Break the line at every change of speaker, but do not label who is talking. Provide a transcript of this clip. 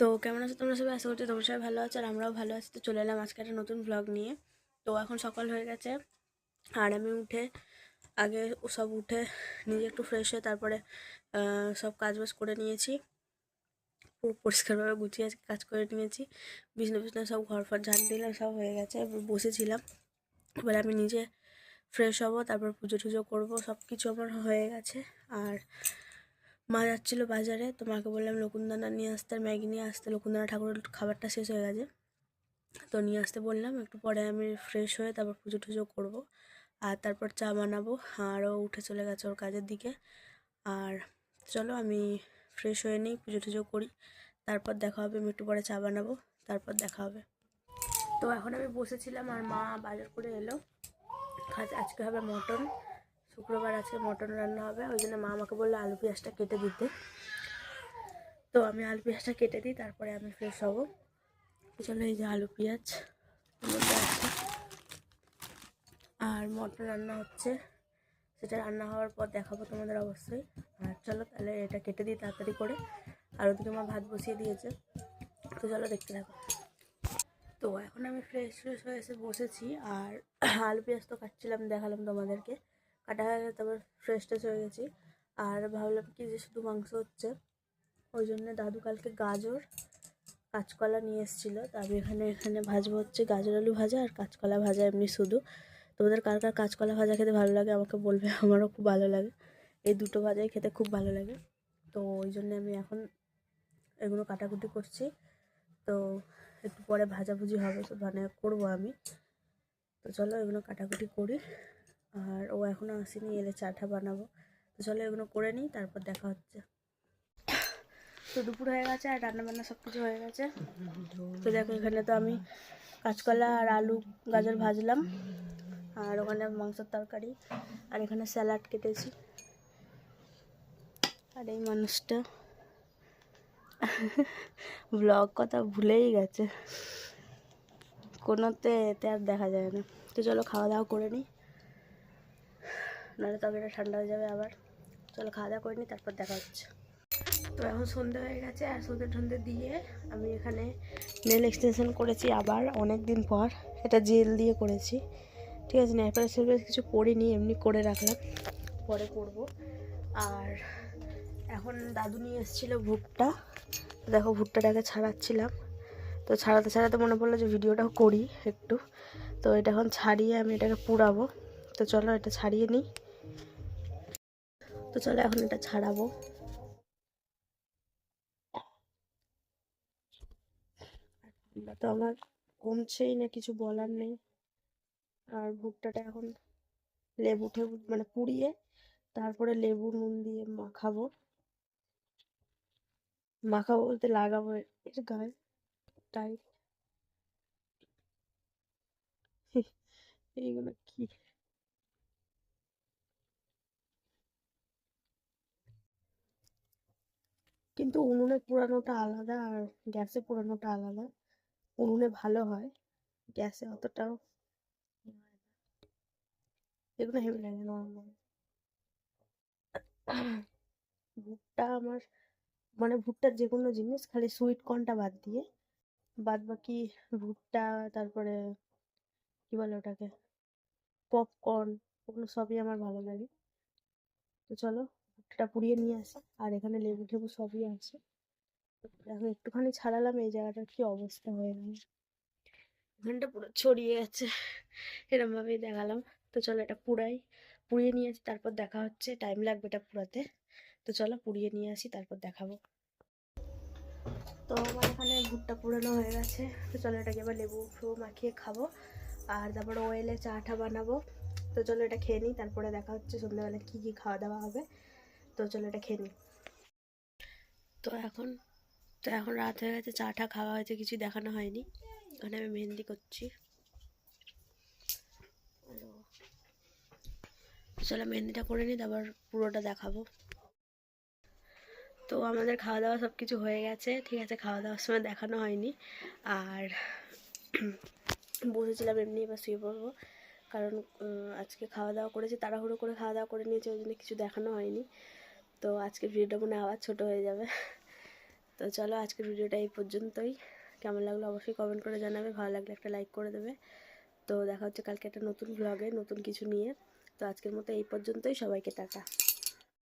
তো কেমন আছো তোমরা সবাই? আশা করছি তোমরা সবাই ভালো আছো আর আমরাও ভালো আছি। তো চলে এলাম আজকে একটা নতুন ব্লগ নিয়ে। তো এখন সকাল হয়ে গেছে। আর আমি উঠে আগে সব উঠে নিজে একটু ফ্রেশ হয়ে তারপরে সব কাজ বাজ করে নিয়েছি। পুরো পরিষ্কারভাবে গুছিয়ে কাজ করে নিয়েছি। বিছনা বিছনা সব ঘর ফর ঝাড় দিলাম, সব হয়ে গেছে। এবার বসেছিলাম। এবার আমি নিজে ফ্রেশ হব, তারপর পুজো টুজো করব সব কিছু আমার হয়ে গেছে। আর মা যাচ্ছিল বাজারে, তো মাকে বললাম, লকুনদানা নিয়ে আসতে আর ম্যাগি নিয়ে আসতে, লকুনদানা ঠাকুরের খাবারটা শেষ হয়ে গেছে। তো নিয়ে আসতে বললাম, একটু পরে আমি ফ্রেশ হয়ে তারপর পুজো টুজো করব। আর তারপর চা বানাবো। আরও উঠে চলে গেছে ওর কাজের দিকে। আর চলো আমি ফ্রেশ হয়ে নিই, পুজো টুজো করি। তারপর দেখা হবে, আমি একটু পরে চা বানাবো। তারপর দেখা হবে। তো এখন আমি বসেছিলাম আর মা বাজার করে এলো। আজকে হবে মটন। শুক্রবার আজকে মটন রান্না হবে, ওই জন্য মা আমাকে বলল আলু পেঁয়াজটা কেটে দিতে। তো আমি আলু পেঁয়াজটা কেটে দিই, তারপরে আমি ফ্রেশ হব। চলো এই যে আলু পেঁয়াজ আর মটন রান্না হচ্ছে, সেটা রান্না হওয়ার পর দেখাবো তোমাদের অবশ্যই। আর চলো তাহলে এটা কেটে দিই তাড়াতাড়ি করে। আর ওদিকে আমার ভাত বসিয়ে দিয়েছে। তো চলো দেখতে থাকো। তো এখন আমি ফ্রেশ ফ্রেশ হয়ে এসে বসেছি, আর আলু পেঁয়াজ তো কাটছিলাম, দেখালাম তোমাদেরকে। কাটা হয়ে গেছে, তারপর ফ্রেশ ট্রেশ হয়ে গেছি। আর ভাবলাম কি যে শুধু মাংস হচ্ছে। ওই জন্য দাদু কালকে গাজর, কাঁচকলা নিয়ে এসেছিল। তো আমি এখানে এখানে ভাজবো হচ্ছে গাজর আলু ভাজা আর কাঁচকলা ভাজা এমনি শুধু। তোমাদের কার কার কাঁচকলা ভাজা খেতে ভালো লাগে আমাকে বলবে, আমারও খুব ভালো লাগে। এই দুটো ভাজাই খেতে খুব ভালো লাগে। তো ওই জন্য আমি এখন এগুলো কাটাকুটি করছি। তো একটু পরে ভাজাভুজি হবে মানে করব আমি। তো চলো এগুলো কাটাকুটি করি। আর ও এখনও আসেনি, এলে চাটা বানাবো। তো চলো এগুলো করে নিই, তারপর দেখা হচ্ছে। তো দুপুর হয়ে গেছে, আর রান্না বান্না সব কিছু হয়ে গেছে। তো দেখো, এখানে তো আমি কাঁচকলা আর আলু, গাজর ভাজলাম। আর ওখানে মাংসের তরকারি, আর এখানে স্যালাড কেটেছি। আর এই মানুষটা ব্লগ কথা ভুলেই গেছে। কোনোতে এতে আর দেখা যায় না। তো চলো, খাওয়া দাওয়া করে নিই। নাহলে তবে এটা ঠান্ডা হয়ে যাবে আবার। চলো খাওয়া দাওয়া করে নিই তারপর দেখা হচ্ছে। তো এখন সন্ধে হয়ে গেছে, আর সন্ধে টন্ধে দিয়ে আমি এখানে নেল এক্সটেনশন করেছি আবার অনেক দিন পর। এটা জেল দিয়ে করেছি। ঠিক আছে নেপাল সিলভার কিছু করিনি এমনি করে রাখলাম। পরে করব। আর এখন দাদু নিয়ে এসেছিল ভুট্টা। দেখো ভুট্টাটাকে ছাড়াচ্ছিলাম। তো ছাড়াতে ছাড়াতে মনে পড়ল যে ভিডিওটাও করি একটু। তো এটা এখন ছাড়িয়ে আমি এটাকে পুরাবো তো চলো এটা ছাড়িয়ে নিই। তো চলো এখন এটা ছাড়াবো। তো আমার কমছেই না, কিছু বলার নেই। আর ভুট্টাটা এখন লেবু ঠেবু মানে পুড়িয়ে তারপরে লেবু নুন দিয়ে মাখাবো। মাখাবো বলতে লাগাবো এর গায়ে টাইট এইগুলো কি? কিন্তু উনুনে পোড়ানোটা আলাদা আর গ্যাসে পোড়ানোটা আলাদা। উনুনে ভালো হয়, গ্যাসে অতটাও। এগুলো হেভি লাগে নরমাল ভুট্টা আমার মানে ভুট্টার যে কোনো জিনিস, খালি সুইট কর্নটা বাদ দিয়ে, বাদ বাকি ভুট্টা, তারপরে কি বলে ওটাকে? পপকর্ন ওগুলো সবই আমার ভালো লাগে। তো চলো ভুট্টাটা পুড়িয়ে নিয়ে আসি, আর এখানে লেবু টেবু সবই আছে। দেখো, একটুখানি ছাড়ালাম, এই জায়গাটার কি অবস্থা হয়ে গেল। এখানটা পুরো ছড়িয়ে গেছে এরম ভাবেই দেখালাম। তো চলো এটা পুড়াই, পুড়িয়ে নিয়ে আসি, তারপর দেখা হচ্ছে টাইম লাগবে এটা পুরাতে তো চলো, পুড়িয়ে নিয়ে আসি, তারপর দেখাবো। তো আমার এখানে ভুট্টা পুরানো হয়ে গেছে। তো চলো এটাকে এবার লেবু ফেবু মাখিয়ে খাব, আর তারপরে ওয়েলে চাটা বানাবো। তো চলো এটা খেয়ে নিই, তারপরে দেখা হচ্ছে সন্ধ্যাবেলা কী কী খাওয়া দাওয়া হবে। তো চলো এটা খেয়ে নিই। তো এখন তো এখন রাত হয়ে গেছে, চাটা খাওয়া হয়েছে কিছু দেখানো হয়নি। ওখানে আমি মেহেন্দি করছি। চলো মেহেন্দিটা করে নিই, তারপর পুরোটা দেখাবো। তো আমাদের খাওয়া দাওয়া সব কিছু হয়ে গেছে, ঠিক আছে খাওয়া দাওয়ার সময় দেখানো হয়নি। আর বসেছিলাম এমনি, এবার শুয়ে পড়ব। কারণ আজকে খাওয়া দাওয়া করেছি, তাড়াহুড়ো করে খাওয়া দাওয়া করে নিয়েছি, ওই জন্য কিছু দেখানো হয়নি। তো আজকের ভিডিওটা মনে আবার ছোট হয়ে যাবে। তো চলো আজকের ভিডিওটা এই পর্যন্তই। কেমন লাগল অবশ্যই কমেন্ট করে জানাবে। ভালো লাগলে একটা লাইক করে দেবে। তো দেখা হচ্ছে কালকে একটা নতুন ব্লগে নতুন কিছু নিয়ে। তো আজকের মতো এই পর্যন্তই। সবাইকে টাটা।